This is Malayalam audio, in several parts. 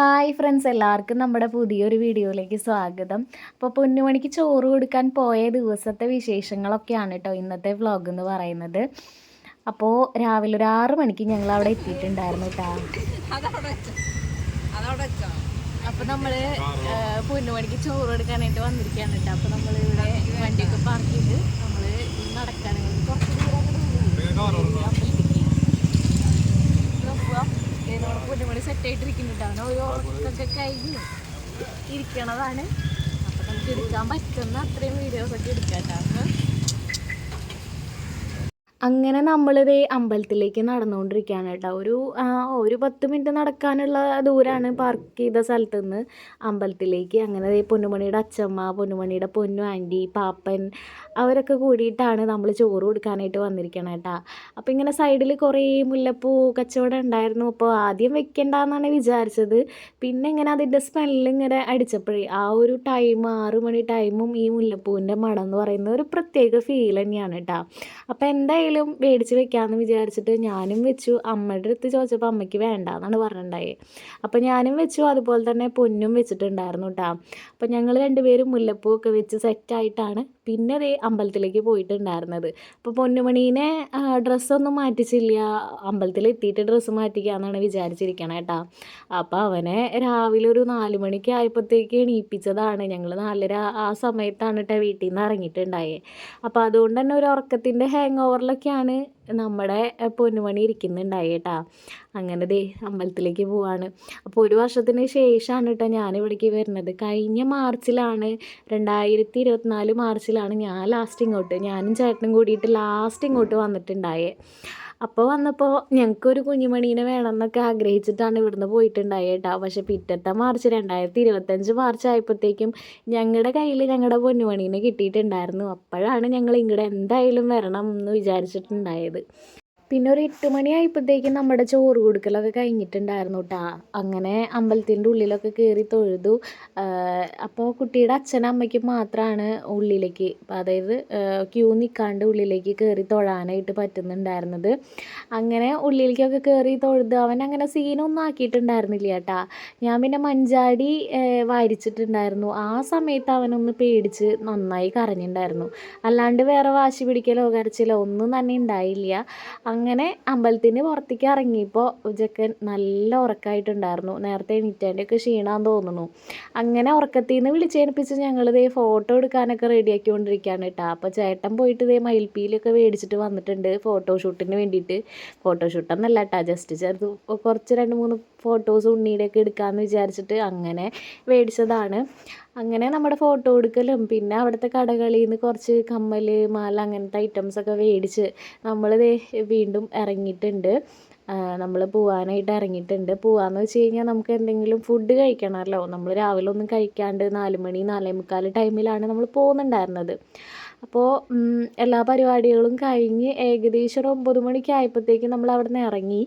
ഹായ് ഫ്രണ്ട്സ് എല്ലാവർക്കും നമ്മുടെ പുതിയൊരു വീഡിയോയിലേക്ക് സ്വാഗതം. അപ്പോൾ പൊന്നുമണിക്ക് ചോറ് കൊടുക്കാൻ പോയ ദിവസത്തെ വിശേഷങ്ങളൊക്കെയാണ് കേട്ടോ ഇന്നത്തെ വ്ളോഗ് എന്ന് പറയുന്നത്. അപ്പോൾ രാവിലെ ഒരു ആറ് മണിക്ക് ഞങ്ങൾ അവിടെ എത്തിയിട്ടുണ്ടായിരുന്നു കേട്ടോ അപ്പോൾ നമ്മൾ പൊന്നുമണിക്ക് ചോറ് കൊടുക്കാനായിട്ട് വന്നിരിക്കുകയാണ് കേട്ടോ അപ്പോൾ നമ്മൾ ഇവിടെ വണ്ടിയൊക്കെ പാർക്ക് ചെയ്ത് നമ്മൾ നടക്കുകയാണെങ്കിൽ കുറച്ച് ദൂരം നമ്മുടെ പൊന്നുമണി സെറ്റ് ആയിട്ടിരിക്കുന്നുണ്ടാണ് ഒരു ഉറക്കൊക്കെ കഴിഞ്ഞ് ഇരിക്കണതാണ്. അപ്പൊ നമുക്ക് എടുക്കാൻ പറ്റുന്ന അത്രയും വീഡിയോസ് ഒക്കെ എടുക്കാം അങ്ങനെ നമ്മളിത് അമ്പലത്തിലേക്ക് നടന്നുകൊണ്ടിരിക്കുകയാണ് കേട്ടോ. ഒരു ഒരു പത്ത് മിനിറ്റ് നടക്കാനുള്ള ദൂരമാണ് പാർക്ക് ചെയ്ത സ്ഥലത്ത് നിന്ന് അമ്പലത്തിലേക്ക്. അങ്ങനെ പൊന്നുമണിയുടെ അച്ഛമ്മ പൊന്നുമണിയുടെ പൊന്നു ആന്റി പാപ്പൻ അവരൊക്കെ കൂടിയിട്ടാണ് നമ്മൾ ചോറ് കൊടുക്കാനായിട്ട് വന്നിരിക്കണം കേട്ടോ. അപ്പോൾ ഇങ്ങനെ സൈഡിൽ കുറേ മുല്ലപ്പൂ കച്ചവടം ഉണ്ടായിരുന്നു. അപ്പോൾ ആദ്യം വെക്കണ്ടെന്നാണ് വിചാരിച്ചത്. പിന്നെ ഇങ്ങനെ അതിന്റെ സ്മെല്ല് ഇങ്ങനെ അടിച്ചപ്പോഴേ ആ ഒരു ടൈം ആറ് മണി ടൈമും ഈ മുല്ലപ്പൂവിന്റെ മണം എന്ന് പറയുന്ന ഒരു പ്രത്യേക ഫീൽ തന്നെയാണ് കേട്ടോ. അപ്പോൾ എന്തായാലും എന്തായാലും മേടിച്ച് വെക്കാമെന്ന് വിചാരിച്ചിട്ട് ഞാനും വെച്ചു. അമ്മയുടെ അടുത്ത് ചോദിച്ചപ്പോൾ അമ്മയ്ക്ക് വേണ്ട എന്നാണ് പറഞ്ഞിട്ടുണ്ടായത് അപ്പോൾ ഞാനും വെച്ചു. അതുപോലെ തന്നെ പൊന്നും വെച്ചിട്ടുണ്ടായിരുന്നു കേട്ടോ അപ്പോൾ ഞങ്ങൾ രണ്ടുപേരും മുല്ലപ്പൂ ഒക്കെ വെച്ച് സെറ്റായിട്ടാണ് പിന്നെ അതേ അമ്പലത്തിലേക്ക് പോയിട്ടുണ്ടായിരുന്നത്. അപ്പോൾ പൊന്നുമണീനെ ഡ്രസ്സൊന്നും മാറ്റിച്ചില്ല. അമ്പലത്തിൽ എത്തിയിട്ട് ഡ്രസ്സ് മാറ്റിക്കാന്നാണ് വിചാരിച്ചിരിക്കണേ കേട്ടോ അപ്പോൾ അവനെ രാവിലെ ഒരു നാല് മണിക്ക് ആയപ്പോഴത്തേക്ക് എണീപ്പിച്ചതാണ്. ഞങ്ങൾ നാലര ആ സമയത്താണ് കേട്ടോ വീട്ടിൽ നിന്ന് ഇറങ്ങിയിട്ടുണ്ടായത് അപ്പോൾ അതുകൊണ്ട് തന്നെ ഒരു ഉറക്കത്തിന്റെ ഹാങ് ഓവറിലൊക്കെയാണ് നമ്മുടെ പൊന്നുമണി ഇരിക്കുന്നുണ്ടായി കേട്ടാ. അങ്ങനെ ദേ അമ്പലത്തിലേക്ക് പോവാണ്. അപ്പോൾ ഒരു വർഷത്തിന് ശേഷമാണ് കേട്ടോ ഞാൻ ഇവിടേക്ക് വരുന്നത്. കഴിഞ്ഞ മാർച്ചിലാണ് രണ്ടായിരത്തി ഇരുപത്തിനാല് മാർച്ചിലാണ് ഞാൻ ലാസ്റ്റ് ഇങ്ങോട്ട് ഞാനും ചേട്ടനും കൂടിയിട്ട് ലാസ്റ്റ് ഇങ്ങോട്ട് വന്നിട്ടുണ്ടായേ. അപ്പോൾ വന്നപ്പോൾ ഞങ്ങൾക്കൊരു കുഞ്ഞുമണീനെ വേണമെന്നൊക്കെ ആഗ്രഹിച്ചിട്ടാണ് ഇവിടുന്ന് പോയിട്ടുണ്ടായത് കേട്ടോ പക്ഷേ പിറ്റത്തെ മാർച്ച് രണ്ടായിരത്തി ഇരുപത്തഞ്ച് മാർച്ച് ആയപ്പോഴത്തേക്കും ഞങ്ങളുടെ കയ്യിൽ ഞങ്ങളുടെ പൊന്നുമണീനെ കിട്ടിയിട്ടുണ്ടായിരുന്നു. അപ്പോഴാണ് ഞങ്ങൾ ഇങ്ങോട്ട് എന്തായാലും വരണം എന്ന് വിചാരിച്ചിട്ടുണ്ടായത്. പിന്നെ ഒരു എട്ട് മണിയായപ്പോഴത്തേക്കും നമ്മുടെ ചോറ് കൊടുക്കലൊക്കെ കഴിഞ്ഞിട്ടുണ്ടായിരുന്നു കേട്ടോ അങ്ങനെ അമ്പലത്തിന്റെ ഉള്ളിലൊക്കെ കയറി തൊഴുതു. അപ്പോൾ കുട്ടിയുടെ അച്ഛനും അമ്മയ്ക്കും മാത്രമാണ് ഉള്ളിലേക്ക് അതായത് ക്യൂ നിൽക്കാണ്ട് ഉള്ളിലേക്ക് കയറി തൊഴാനായിട്ട് പറ്റുന്നുണ്ടായിരുന്നത്. അങ്ങനെ ഉള്ളിലേക്കൊക്കെ കയറി തൊഴുത് അവൻ അങ്ങനെ സീനൊന്നും ആക്കിയിട്ടുണ്ടായിരുന്നില്ല കേട്ടാ ഞാൻ പിന്നെ മഞ്ചാടി വാരിച്ചിട്ടുണ്ടായിരുന്നു. ആ സമയത്ത് അവനൊന്ന് പേടിച്ച് നന്നായി കരഞ്ഞിട്ടുണ്ടായിരുന്നു. അല്ലാണ്ട് വേറെ വാശി പിടിക്കലോ കരച്ചിലോ ഒന്നും തന്നെ ഉണ്ടായില്ല. അങ്ങനെ അമ്പലത്തിന് പുറത്തേക്ക് ഇറങ്ങിയപ്പോൾ ഉച്ചയ്ക്ക് നല്ല ഉറക്കമായിട്ടുണ്ടായിരുന്നു. നേരത്തെ എണീറ്റേന്റെയൊക്കെ ക്ഷീണാന്ന് തോന്നുന്നു. അങ്ങനെ ഉറക്കത്തിൽ നിന്ന് വിളിച്ചേൽപ്പിച്ച് ഞങ്ങൾ ഇതേ ഫോട്ടോ എടുക്കാനൊക്കെ റെഡിയാക്കിക്കൊണ്ടിരിക്കുകയാണ് കേട്ടോ. അപ്പോൾ ചേട്ടൻ പോയിട്ട് ഇതേ മയിൽപ്പീലൊക്കെ മേടിച്ചിട്ട് വന്നിട്ടുണ്ട് ഫോട്ടോഷൂട്ടിന് വേണ്ടിയിട്ട്. ഫോട്ടോഷൂട്ടെന്നല്ല കേട്ടോ ജസ്റ്റ് ചെറുത് കുറച്ച് രണ്ട് മൂന്ന് ഫോട്ടോസ് ഉണ്ണിയുടെയൊക്കെ എടുക്കാമെന്ന് വിചാരിച്ചിട്ട് അങ്ങനെ മേടിച്ചതാണ് അങ്ങനെ നമ്മുടെ ഫോട്ടോ എടുക്കലും പിന്നെ അവിടുത്തെ കടകളിൽ നിന്ന് കുറച്ച് കമ്മൽ മാല അങ്ങനത്തെ ഐറ്റംസൊക്കെ മേടിച്ച് നമ്മൾ വീണ്ടും ഇറങ്ങിയിട്ടുണ്ട്. നമ്മൾ പോവാനായിട്ട് ഇറങ്ങിയിട്ടുണ്ട്. പോവാന്ന് വെച്ച് കഴിഞ്ഞാൽ നമുക്ക് എന്തെങ്കിലും ഫുഡ് കഴിക്കണമല്ലോ. നമ്മൾ രാവിലെ ഒന്നും കഴിക്കാണ്ട് നാല് മണി നാലേ മുക്കാൽ ടൈമിലാണ് നമ്മൾ പോകുന്നുണ്ടായിരുന്നത്. അപ്പോൾ എല്ലാ പരിപാടികളും കഴിഞ്ഞ് ഏകദേശം ഒരു ഒമ്പത് മണിക്ക് ആയപ്പോഴത്തേക്കും നമ്മൾ അവിടെ നിന്ന് ഇറങ്ങി.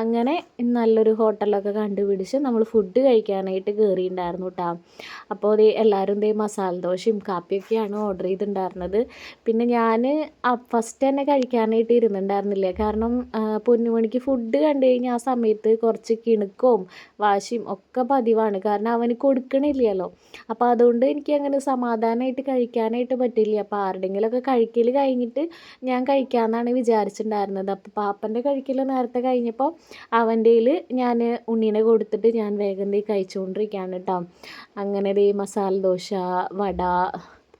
അങ്ങനെ നല്ലൊരു ഹോട്ടലൊക്കെ കണ്ടുപിടിച്ച് നമ്മൾ ഫുഡ് കഴിക്കാനായിട്ട് കയറിയിട്ടുണ്ടായിരുന്നു കേട്ടോ അപ്പോൾ ദേ എല്ലാവരും ദേ മസാല ദോശയും കാപ്പിയൊക്കെയാണ് ഓർഡർ ചെയ്തിട്ടുണ്ടായിരുന്നത്. പിന്നെ ഞാൻ ഫസ്റ്റ് തന്നെ കഴിക്കാനായിട്ട് ഇരുന്നുണ്ടായിരുന്നില്ല കാരണം പൊന്നുമണിക്ക് ഫുഡ് കണ്ടു കഴിഞ്ഞാൽ ആ സമയത്ത് കുറച്ച് കിണുക്കവും വാശിയും ഒക്കെ പതിവാണ്. കാരണം അവന് കൊടുക്കണില്ലല്ലോ. അപ്പോൾ അതുകൊണ്ട് എനിക്ക് അങ്ങനെ സമാധാനമായിട്ട് കഴിക്കാനായിട്ട് പറ്റില്ല അപ്പോൾ ആരുടെയെങ്കിലുമൊക്കെ കഴിക്കൽ കഴിഞ്ഞിട്ട് ഞാൻ കഴിക്കാമെന്നാണ് വിചാരിച്ചിട്ടുണ്ടായിരുന്നത് അപ്പോൾ പാപ്പന്റെ കഴിക്കൽ നേരത്തെ കഴിഞ്ഞപ്പോൾ അവന്റെയിൽ ഞാൻ ഉണ്ണീനെ കൊടുത്തിട്ട് ഞാൻ വേഗം തീ കഴിച്ചുകൊണ്ടിരിക്കുകയാണ് കേട്ടോ അങ്ങനെ ഈ മസാല ദോശ വട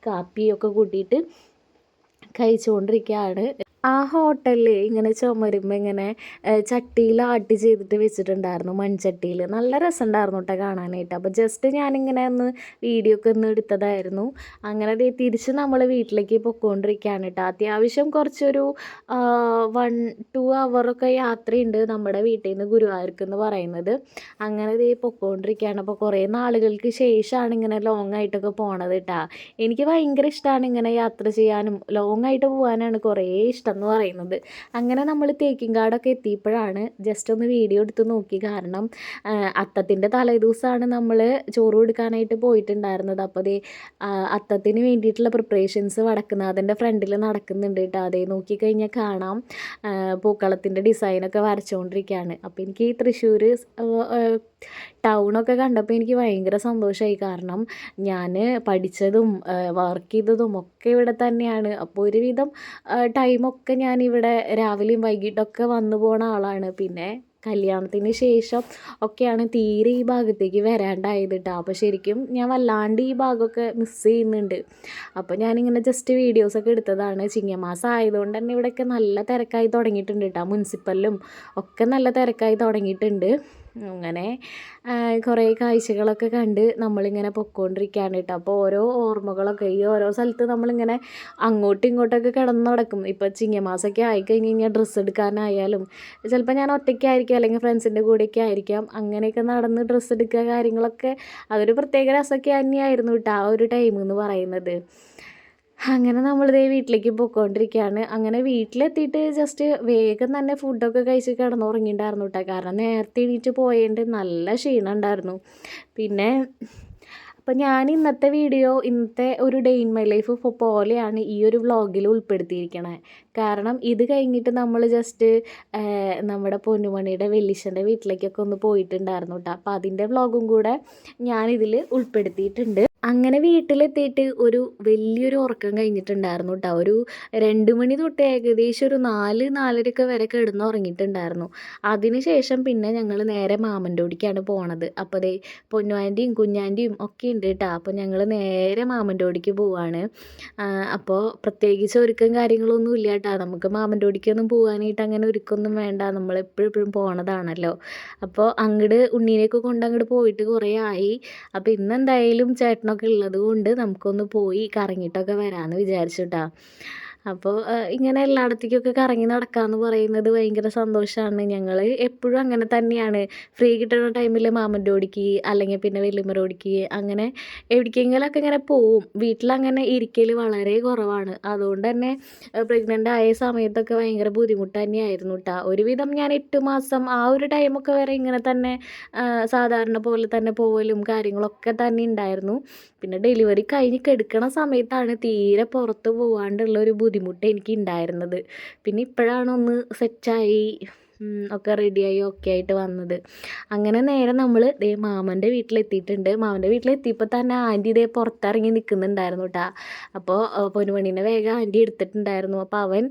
കാപ്പിയൊക്കെ കൂട്ടിയിട്ട് കഴിച്ചുകൊണ്ടിരിക്കുകയാണ് ആ ഹോട്ടലിൽ ഇങ്ങനെ ചുമരുമ്പോൾ ഇങ്ങനെ ചട്ടിയിൽ ആട്ടി ചെയ്തിട്ട് വെച്ചിട്ടുണ്ടായിരുന്നു മൺചട്ടിയിൽ നല്ല രസമുണ്ടായിരുന്നു കേട്ടോ കാണാനായിട്ട്. അപ്പോൾ ജസ്റ്റ് ഞാനിങ്ങനെ ഒന്ന് വീഡിയോ ഒക്കെ ഒന്ന് എടുത്തതായിരുന്നു. അങ്ങനെ ദേ തിരിച്ച് നമ്മൾ വീട്ടിലേക്ക് പൊയ്ക്കൊണ്ടിരിക്കുകയാണ് കേട്ടോ അത്യാവശ്യം കുറച്ചൊരു വൺ ടു അവറൊക്കെ യാത്രയുണ്ട് നമ്മുടെ വീട്ടിൽ നിന്ന് ഗുരുവായൂർക്ക് എന്ന് പറയുന്നത്. അങ്ങനെ ദേ പൊയ്ക്കൊണ്ടിരിക്കുകയാണ് അപ്പോൾ കുറേ നാളുകൾക്ക് ശേഷമാണ് ഇങ്ങനെ ലോങ് ആയിട്ടൊക്കെ പോണത് കേട്ടോ എനിക്ക് ഭയങ്കര ഇഷ്ടമാണ് ഇങ്ങനെ യാത്ര ചെയ്യാനും. ലോങ് ആയിട്ട് പോകാനാണ് കുറേ ഇഷ്ടം. എന്ന് പറയുന്നത്. അങ്ങനെ നമ്മൾ തേക്കിങ്കാടൊക്കെ എത്തിയപ്പോഴാണ് ജസ്റ്റ് ഒന്ന് വീഡിയോ എടുത്ത് നോക്കി. കാരണം അത്തത്തിന്റെ തലേദിവസമാണ് നമ്മൾ ചോറ് കൊടുക്കാനായിട്ട് പോയിട്ടുണ്ടായിരുന്നത്. അപ്പോൾ അതേ അത്തത്തിന് വേണ്ടിയിട്ടുള്ള പ്രിപ്പറേഷൻസ് വടക്കുന്നാഥന്റെ ഫ്രണ്ടിൽ നടക്കുന്നുണ്ട് കേട്ടോ അതേ നോക്കിക്കഴിഞ്ഞാൽ കാണാം. പൂക്കളത്തിന്റെ ഡിസൈനൊക്കെ വരച്ചുകൊണ്ടിരിക്കുകയാണ് അപ്പോൾ എനിക്ക് ഈ തൃശ്ശൂർ ടൗണൊക്കെ കണ്ടപ്പോൾ എനിക്ക് ഭയങ്കര സന്തോഷമായി കാരണം ഞാൻ പഠിച്ചതും വർക്ക് ചെയ്തതും ഒക്കെ ഇവിടെ തന്നെയാണ്. അപ്പോൾ ഒരുവിധം ടൈമൊക്കെ ഞാനിവിടെ രാവിലെയും വൈകിട്ടൊക്കെ വന്നു പോണ ആളാണ്. പിന്നെ കല്യാണത്തിന് ശേഷം ഒക്കെയാണ് തീരെ ഈ ഭാഗത്തേക്ക് വരാണ്ടായത് കേട്ടോ അപ്പോൾ ശരിക്കും ഞാൻ വല്ലാണ്ട് ഈ ഭാഗമൊക്കെ മിസ് ചെയ്യുന്നുണ്ട്. അപ്പോൾ ഞാനിങ്ങനെ ജസ്റ്റ് വീഡിയോസൊക്കെ എടുത്തതാണ്. ചിങ്ങമാസം ആയതുകൊണ്ട് തന്നെ ഇവിടെയൊക്കെ നല്ല തിരക്കായി തുടങ്ങിയിട്ടുണ്ട് കേട്ടോ മുനിസിപ്പലിലും ഒക്കെ നല്ല തിരക്കായി തുടങ്ങിയിട്ടുണ്ട്. അങ്ങനെ കുറേ കാഴ്ചകളൊക്കെ കണ്ട് നമ്മളിങ്ങനെ പൊയ്ക്കൊണ്ടിരിക്കുകയാണ് കേട്ടോ അപ്പോൾ ഓരോ ഓർമ്മകളൊക്കെ ഈ ഓരോ സ്ഥലത്ത് നമ്മളിങ്ങനെ അങ്ങോട്ടും ഇങ്ങോട്ടൊക്കെ കിടന്ന് നടക്കും ഇപ്പോൾ ചിങ്ങമാസമൊക്കെ ആയിക്കഴിഞ്ഞ് കഴിഞ്ഞാൽ ഡ്രസ്സ് എടുക്കാനായാലും ചിലപ്പോൾ ഞാൻ ഒറ്റയ്ക്കായിരിക്കും അല്ലെങ്കിൽ ഫ്രണ്ട്സിന്റെ കൂടെയൊക്കെ ആയിരിക്കാം. അങ്ങനെയൊക്കെ നടന്ന് ഡ്രസ്സ് എടുക്കുക കാര്യങ്ങളൊക്കെ അതൊരു പ്രത്യേക രസമൊക്കെ തന്നെയായിരുന്നു കേട്ടോ ആ ഒരു ടൈം എന്ന് പറയുന്നത്. അങ്ങനെ നമ്മളിതേ വീട്ടിലേക്ക് പോയിക്കൊണ്ടിരിക്കുകയാണ് അങ്ങനെ വീട്ടിലെത്തിയിട്ട് ജസ്റ്റ് വേഗം തന്നെ ഫുഡൊക്കെ കഴിച്ച് കിടന്നുറങ്ങിയിട്ടുണ്ടായിരുന്നു കേട്ടോ കാരണം നേരത്തെ എണീറ്റ് പോയതുകൊണ്ട് നല്ല ക്ഷീണം ഉണ്ടായിരുന്നു. പിന്നെ അപ്പം ഞാൻ ഇന്നത്തെ വീഡിയോ ഇന്നത്തെ ഒരു ഡേ ഇൻ മൈ ലൈഫ് പോലെയാണ് ഈ ഒരു വ്ളോഗിൽ ഉൾപ്പെടുത്തിയിരിക്കണത് കാരണം ഇത് കഴിഞ്ഞിട്ട് നമ്മൾ ജസ്റ്റ് നമ്മുടെ പൊന്നുമണിയുടെ വെല്ലിശന്റെ വീട്ടിലേക്കൊക്കെ ഒന്ന് പോയിട്ടുണ്ടായിരുന്നു കേട്ടോ അപ്പോൾ അതിന്റെ വ്ളോഗും കൂടെ ഞാനിതിൽ ഉൾപ്പെടുത്തിയിട്ടുണ്ട്. അങ്ങനെ വീട്ടിലെത്തിയിട്ട് ഒരു വലിയൊരു ഉറക്കം കഴിഞ്ഞിട്ടുണ്ടായിരുന്നു കേട്ടോ ഒരു രണ്ട് മണി തൊട്ട് ഏകദേശം ഒരു നാല് നാലരയൊക്കെ വരെ കിടന്നുറങ്ങിയിട്ടുണ്ടായിരുന്നു അതിന് ശേഷം പിന്നെ ഞങ്ങൾ നേരെ മാമന്റെ ഓടിക്കാണ് പോണത്. അപ്പോൾ ദേ പൊന്നുവാന്റെയും കുഞ്ഞാന്റെയും ഒക്കെ ഉണ്ട് കേട്ടോ അപ്പോൾ ഞങ്ങൾ നേരെ മാമന്റെ മാമന്റോടിക്ക് പോവാണ് അപ്പോൾ പ്രത്യേകിച്ച് ഒരുക്കം കാര്യങ്ങളൊന്നും ഇല്ല കേട്ടോ നമുക്ക് മാമന്റെ ഓടിക്കൊന്നും പോകാനായിട്ട് അങ്ങനെ ഒരുക്കൊന്നും വേണ്ട. നമ്മൾ എപ്പോഴും പോണതാണല്ലോ. അപ്പോൾ അങ്ങോട്ട് ഉണ്ണീനെയൊക്കെ കൊണ്ട് അങ്ങോട്ട് പോയിട്ട് കുറേ ആയി. അപ്പോൾ ഇന്ന് എന്തായാലും ചേട്ടനൊക്കെ ഉള്ളത് കൊണ്ട് നമുക്കൊന്ന് പോയി കറങ്ങിയിട്ടൊക്കെ വരാമെന്ന് വിചാരിച്ചു അപ്പോൾ ഇങ്ങനെ എല്ലായിടത്തേക്കൊക്കെ കറങ്ങി നടക്കാമെന്ന് പറയുന്നത് ഭയങ്കര സന്തോഷമാണ് ഞങ്ങൾ എപ്പോഴും അങ്ങനെ തന്നെയാണ്. ഫ്രീ കിട്ടുന്ന ടൈമിൽ മാമന്റെ ഓടിക്ക് അല്ലെങ്കിൽ പിന്നെ വലിയമ്മ ഓടിക്ക് അങ്ങനെ എവിടേക്കെങ്കിലുമൊക്കെ ഇങ്ങനെ പോവും. വീട്ടിലങ്ങനെ ഇരിക്കൽ വളരെ കുറവാണ്. അതുകൊണ്ട് തന്നെ പ്രഗ്നന്റ് ആയ സമയത്തൊക്കെ ഭയങ്കര ബുദ്ധിമുട്ട് തന്നെയായിരുന്നു കേട്ടോ ഒരുവിധം ഞാൻ എട്ട് മാസം ആ ഒരു ടൈമൊക്കെ വരെ ഇങ്ങനെ തന്നെ സാധാരണ പോലെ തന്നെ പോവലും കാര്യങ്ങളൊക്കെ തന്നെ ഉണ്ടായിരുന്നു. പിന്നെ ഡെലിവറി കഴിഞ്ഞ് കിടക്കണ സമയത്താണ് തീരെ പുറത്ത് പോകാണ്ടുള്ള ഒരു ബുദ്ധിമുട്ട് എനിക്ക് ഉണ്ടായിരുന്നത് പിന്നെ ഇപ്പോഴാണ് ഒന്ന് സെറ്റായി ഒക്കെ റെഡിയായി ഒക്കെ ആയിട്ട് വന്നത്. അങ്ങനെ നേരെ നമ്മൾ ദേ മാമന്റെ വീട്ടിലെത്തിയിട്ടുണ്ട്. മാമന്റെ വീട്ടിലെത്തിയപ്പോൾ തന്നെ ആന്റി ഇതേ പുറത്തിറങ്ങി നിൽക്കുന്നുണ്ടായിരുന്നു കേട്ടോ അപ്പോൾ പൊന്നുമണീനെ വേഗം ആന്റി എടുത്തിട്ടുണ്ടായിരുന്നു. അപ്പോൾ അവൻ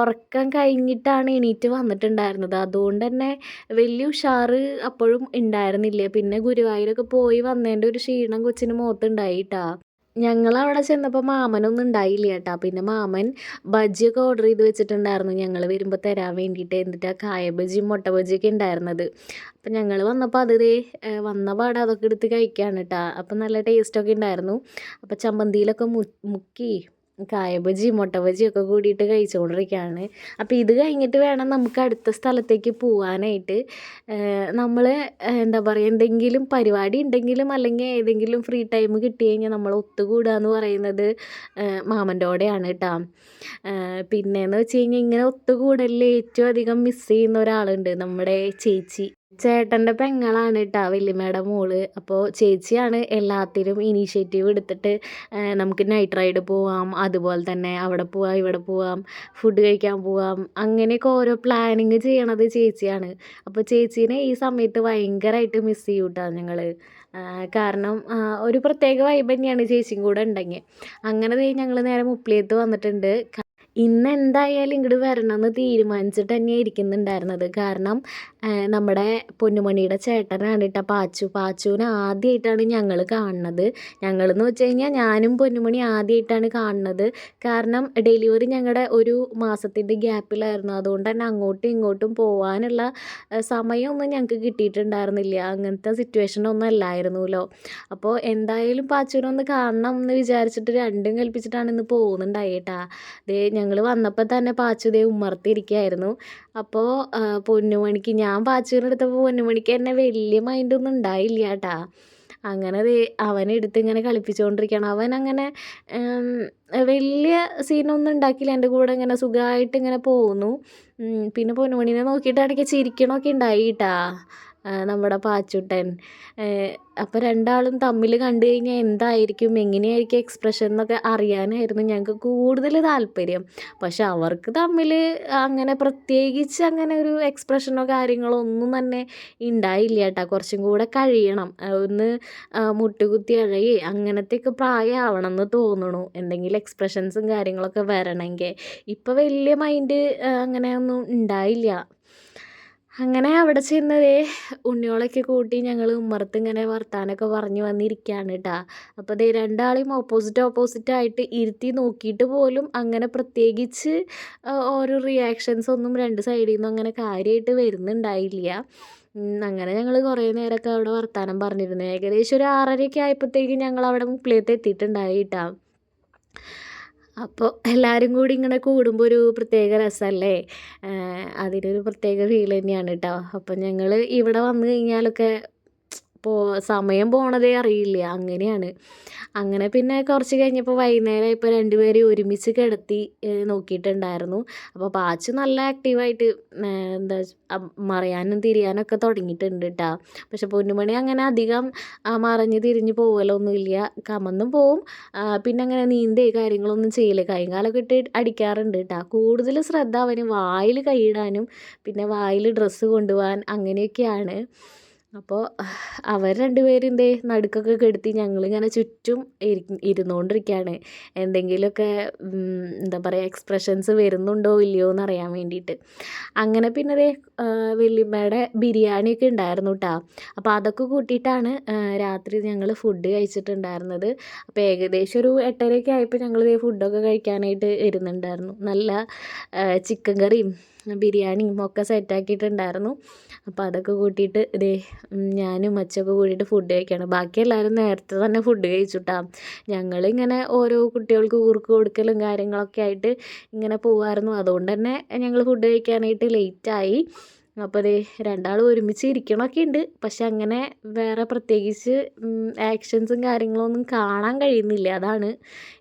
ഉറക്കം കഴിഞ്ഞിട്ടാണ് എണീറ്റ് വന്നിട്ടുണ്ടായിരുന്നത്. അതുകൊണ്ട് തന്നെ വലിയ ഉഷാറ് അപ്പോഴും ഉണ്ടായിരുന്നില്ല. പിന്നെ ഗുരുവായൂരൊക്കെ പോയി വന്നതിന്റെ ഒരു ക്ഷീണം കൊച്ചിന് മുഖത്തുണ്ടായി കേട്ടോ ഞങ്ങളവിടെ ചെന്നപ്പോൾ മാമനൊന്നും ഉണ്ടായില്ല കേട്ടോ. പിന്നെ മാമൻ ബജ്ജിയൊക്കെ ഓർഡർ ചെയ്ത് വെച്ചിട്ടുണ്ടായിരുന്നു. ഞങ്ങൾ വരുമ്പോൾ തരാൻ വേണ്ടിയിട്ട് എന്നിട്ട് കായ ബജ്ജിയും മുട്ട ബജ്ജിയൊക്കെ ഉണ്ടായിരുന്നത്. അപ്പം ഞങ്ങൾ വന്നപ്പോൾ അത് വന്ന പാടെ അതൊക്കെ എടുത്ത് കഴിക്കുകയാണ് കേട്ടോ. അപ്പം നല്ല ടേസ്റ്റൊക്കെ ഉണ്ടായിരുന്നു. അപ്പം ചമ്മന്തിയിലൊക്കെ മുക്കി കായ മുട്ടബജി മുട്ട ഒക്കെ കൂടിയിട്ട് കഴിച്ചുകൊണ്ടിരിക്കുകയാണ് അപ്പോൾ ഇത് കഴിഞ്ഞിട്ട് വേണം നമുക്ക് അടുത്ത സ്ഥലത്തേക്ക് പോകാനായിട്ട് നമ്മൾ എന്താ പറയുക എന്തെങ്കിലും പരിപാടി ഉണ്ടെങ്കിലും അല്ലെങ്കിൽ ഏതെങ്കിലും ഫ്രീ ടൈം കിട്ടി കഴിഞ്ഞാൽ നമ്മൾ ഒത്തുകൂടുക എന്ന് പറയുന്നത് മാമന്റെ കൂടെയാണ് കേട്ടോ പിന്നെയെന്ന് വെച്ച് കഴിഞ്ഞാൽ ഇങ്ങനെ ഒത്തുകൂടലിൽ ഏറ്റവും അധികം മിസ് ചെയ്യുന്ന ഒരാളുണ്ട് നമ്മുടെ ചേച്ചി. ചേട്ടന്റെ പെങ്ങളാണ് കേട്ടോ വല്യമ്മയുടെ മോൾ. അപ്പോൾ ചേച്ചിയാണ് എല്ലാത്തിനും ഇനീഷ്യേറ്റീവ് എടുത്തിട്ട് നമുക്ക് നൈറ്റ് റൈഡ് പോവാം അതുപോലെ തന്നെ അവിടെ പോവാം ഇവിടെ പോവാം ഫുഡ് കഴിക്കാൻ പോവാം. അങ്ങനെയൊക്കെ ഓരോ പ്ലാനിങ് ചെയ്യണത് ചേച്ചിയാണ്. അപ്പോൾ ചേച്ചീനെ ഈ സമയത്ത് ഭയങ്കരമായിട്ട് മിസ് ചെയ്യും കേട്ടോ ഞങ്ങൾ കാരണം ഒരു പ്രത്യേക വൈബ് തന്നെയാണ് ചേച്ചിയും കൂടെ ഉണ്ടെങ്കിൽ. അങ്ങനെ ഞങ്ങൾ നേരെ മുപ്പിലേത്ത് വന്നിട്ടുണ്ട്. ഇന്ന് എന്തായാലും ഇങ്ങോട്ട് വരണമെന്ന് തീരുമാനിച്ചിട്ട് തന്നെ ഇരിക്കുന്നുണ്ടായിരുന്നത്. കാരണം നമ്മുടെ പൊന്നുമണിയുടെ ചേട്ടനാണ് കേട്ടോ പാച്ചു. പാച്ചുവിനെ ആദ്യമായിട്ടാണ് ഞങ്ങൾ കാണുന്നത്. ഞങ്ങളെന്ന് വെച്ച് കഴിഞ്ഞാൽ ഞാനും പൊന്നുമണി ആദ്യമായിട്ടാണ് കാണുന്നത്. കാരണം ഡെലിവറി ഞങ്ങളുടെ ഒരു മാസത്തിന്റെ ഗ്യാപ്പിലായിരുന്നു. അതുകൊണ്ട് തന്നെ അങ്ങോട്ടും ഇങ്ങോട്ടും പോകാനുള്ള സമയമൊന്നും ഞങ്ങൾക്ക് കിട്ടിയിട്ടുണ്ടായിരുന്നില്ല. അങ്ങനത്തെ സിറ്റുവേഷനൊന്നും അല്ലായിരുന്നല്ലോ അപ്പോൾ എന്തായാലും പാച്ചുവിനൊന്ന് കാണണം എന്ന് വിചാരിച്ചിട്ട് രണ്ടും കൽപ്പിച്ചിട്ടാണ് ഇന്ന് പോകുന്നുണ്ടായേട്ടാ. ദേ ഞങ്ങൾ വന്നപ്പോൾ തന്നെ പാച്ചു ദേ ഉമ്മർത്തിരിക്കുകയായിരുന്നു അപ്പോൾ പൊന്നുമണിക്ക് ഞാൻ പാച്ചുവിന്റെ അടുത്തപ്പോൾ പൊന്നുമണിക്ക് എന്നെ വലിയ മൈൻഡൊന്നും ഉണ്ടായില്ല കേട്ടാ അങ്ങനെ അവനെടുത്ത് ഇങ്ങനെ കളിപ്പിച്ചുകൊണ്ടിരിക്കുകയാണ് അവൻ അങ്ങനെ വലിയ സീനൊന്നും ഉണ്ടാക്കിയില്ല എന്റെ കൂടെ ഇങ്ങനെ സുഖമായിട്ട് ഇങ്ങനെ പോകുന്നു. പിന്നെ പൊന്നുമണീനെ നോക്കിയിട്ട് ഇടയ്ക്ക് ചിരിക്കണമൊക്കെ ഉണ്ടായി കേട്ടാ നമ്മുടെ പാച്ചുട്ടൻ. അപ്പോൾ രണ്ടാളും തമ്മിൽ കണ്ടു കഴിഞ്ഞാൽ എന്തായിരിക്കും? എങ്ങനെയായിരിക്കും എക്സ്പ്രഷൻ എന്നൊക്കെ അറിയാനായിരുന്നു ഞങ്ങൾക്ക് കൂടുതൽ താല്പര്യം. പക്ഷെ അവർക്ക് തമ്മിൽ അങ്ങനെ പ്രത്യേകിച്ച് അങ്ങനെ ഒരു എക്സ്പ്രഷനോ കാര്യങ്ങളോ ഒന്നും തന്നെ ഉണ്ടായില്ല കേട്ടോ. കുറച്ചും കൂടെ കഴിയണം. ഒന്ന് മുട്ടുകുത്തി അഴകി അങ്ങനത്തെയൊക്കെ പ്രായമാവണം എന്ന് തോന്നണു എന്തെങ്കിലും എക്സ്പ്രഷൻസും കാര്യങ്ങളൊക്കെ വരണമെങ്കിൽ. ഇപ്പോൾ വലിയ മൈൻഡ് അങ്ങനെയൊന്നും ഉണ്ടായില്ല. അങ്ങനെ അവിടെ ചെന്നതേ ഉണ്ണിയോളൊക്കെ കൂട്ടി ഞങ്ങൾ ഉമ്മറത്ത് ഇങ്ങനെ വർത്താനൊക്കെ പറഞ്ഞു വന്നിരിക്കുകയാണ് കേട്ടോ അപ്പോൾ അതേ രണ്ടാളെയും ഓപ്പോസിറ്റ് ഓപ്പോസിറ്റ് ആയിട്ട് ഇരുത്തി നോക്കിയിട്ട് പോലും അങ്ങനെ പ്രത്യേകിച്ച് ഓരോ റിയാക്ഷൻസ് ഒന്നും രണ്ട് സൈഡിൽ നിന്നും അങ്ങനെ കാര്യമായിട്ട് വരുന്നുണ്ടായില്ല. അങ്ങനെ ഞങ്ങൾ കുറേ നേരമൊക്കെ അവിടെ വർത്താനം പറഞ്ഞിരുന്നു. ഏകദേശം ഒരു ആറരയൊക്കെ ആയപ്പോഴത്തേക്കും ഞങ്ങൾ അവിടെ മുപ്പിലേത്ത് എത്തിയിട്ടുണ്ടായി കേട്ടോ അപ്പോൾ എല്ലാവരും കൂടി ഇങ്ങനെ കൂടുമ്പോൾ ഒരു പ്രത്യേക രസമല്ലേ അതിനൊരു പ്രത്യേക ഫീൽ തന്നെയാണ് കേട്ടോ അപ്പം ഞങ്ങൾ ഇവിടെ വന്നു കഴിഞ്ഞാലൊക്കെ പോ സമയം പോണതേ അറിയില്ല. അങ്ങനെയാണ്. അങ്ങനെ പിന്നെ കുറച്ച് കഴിഞ്ഞപ്പോൾ വൈകുന്നേരം ഇപ്പോൾ രണ്ടുപേരെയും ഒരുമിച്ച് കിടത്തി നോക്കിയിട്ടുണ്ടായിരുന്നു. അപ്പോൾ പാച്ച് നല്ല ആക്റ്റീവായിട്ട് എന്താ മറിയാനും തിരിയാനൊക്കെ തുടങ്ങിയിട്ടുണ്ട് കേട്ടോ പക്ഷെ പൊന്നുമണി അങ്ങനെ അധികം മറഞ്ഞ് തിരിഞ്ഞ് പോകലൊന്നുമില്ല കമന്നും പോവും. പിന്നെ അങ്ങനെ നീന്തേ കാര്യങ്ങളൊന്നും ചെയ്യില്ല. കൈകാലൊക്കെ ഇട്ട് അടിക്കാറുണ്ട് കേട്ടോ കൂടുതൽ ശ്രദ്ധ അവന് വായിൽ കൈയിടാനും പിന്നെ വായിൽ ഡ്രസ്സ് കൊണ്ടുപോകാൻ അങ്ങനെയൊക്കെയാണ്. അപ്പോൾ അവർ രണ്ടുപേരും ദേ നടുക്കൊക്കെ കെടുത്തി ഞങ്ങളിങ്ങനെ ചുറ്റും ഇരി ഇരുന്നുകൊണ്ടിരിക്കുകയാണ് എന്തെങ്കിലുമൊക്കെ എന്താ പറയുക എക്സ്പ്രഷൻസ് വരുന്നുണ്ടോ ഇല്ലയോ എന്ന് അറിയാൻ വേണ്ടിയിട്ട്. അങ്ങനെ പിന്നെ അതേ വല്യമ്മയുടെ ബിരിയാണിയൊക്കെ ഉണ്ടായിരുന്നു കേട്ടോ അപ്പോൾ അതൊക്കെ കൂട്ടിയിട്ടാണ് രാത്രി ഞങ്ങൾ ഫുഡ് കഴിച്ചിട്ടുണ്ടായിരുന്നത്. അപ്പോൾ ഏകദേശം ഒരു എട്ടരയൊക്കെ ആയപ്പോൾ ഞങ്ങൾ ദേ ഫുഡൊക്കെ കഴിക്കാനായിട്ട് ഇരുന്നുണ്ടായിരുന്നു നല്ല ചിക്കൻ കറിയും ബിരിയാണിയും ഒക്കെ സെറ്റാക്കിയിട്ടുണ്ടായിരുന്നു അപ്പോൾ അതൊക്കെ കൂട്ടിയിട്ട് ദേ ഞാനും അച്ഛനൊക്കെ കൂടിയിട്ട് ഫുഡ് കഴിക്കുകയാണ് ബാക്കി എല്ലാവരും നേരത്തെ തന്നെ ഫുഡ് കഴിച്ചുട്ടാ. ഞങ്ങളിങ്ങനെ ഓരോ കുട്ടികൾക്ക് കുറുക്ക് കൊടുക്കലും കാര്യങ്ങളൊക്കെ ആയിട്ട് ഇങ്ങനെ പോവായിരുന്നു. അതുകൊണ്ട് തന്നെ ഞങ്ങൾ ഫുഡ് കഴിക്കാനായിട്ട് ലേറ്റായി അപ്പോൾ ദേ രണ്ടാളും ഒരുമിച്ച് ഇരിക്കണമൊക്കെ ഉണ്ട് പക്ഷെ അങ്ങനെ വേറെ പ്രത്യേകിച്ച് ആക്ഷൻസും കാര്യങ്ങളൊന്നും കാണാൻ കഴിയുന്നില്ല. അതാണ്.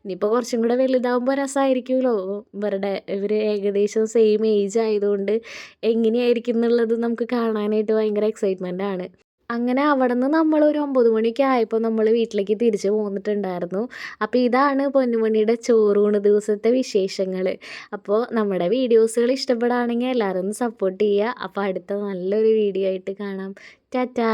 ഇനിയിപ്പോൾ കുറച്ചും കൂടെ വലുതാവുമ്പോൾ രസമായിരിക്കുമല്ലോ ഇവരുടെ ഇവർ ഏകദേശം സെയിം ഏജ് ആയതുകൊണ്ട് എങ്ങനെയായിരിക്കും എന്നുള്ളത് നമുക്ക് കാണാനായിട്ട് ഭയങ്കര എക്സൈറ്റ്മെന്റ് ആണ്. അങ്ങനെ അവിടെ നിന്ന് നമ്മൾ ഒരു ഒമ്പത് മണിയൊക്കെ ആയപ്പോൾ നമ്മൾ വീട്ടിലേക്ക് തിരിച്ചു പോന്നിട്ടുണ്ടായിരുന്നു. അപ്പോൾ ഇതാണ് പൊന്നുമണിയുടെ ചോറൂണ് ദിവസത്തെ വിശേഷങ്ങൾ അപ്പോൾ നമ്മുടെ വീഡിയോസുകൾ ഇഷ്ടപ്പെടുകയാണെങ്കിൽ എല്ലാവരും സപ്പോർട്ട് ചെയ്യുക. അപ്പോൾ അടുത്ത നല്ലൊരു വീഡിയോ ആയിട്ട് കാണാം. ടാറ്റാ.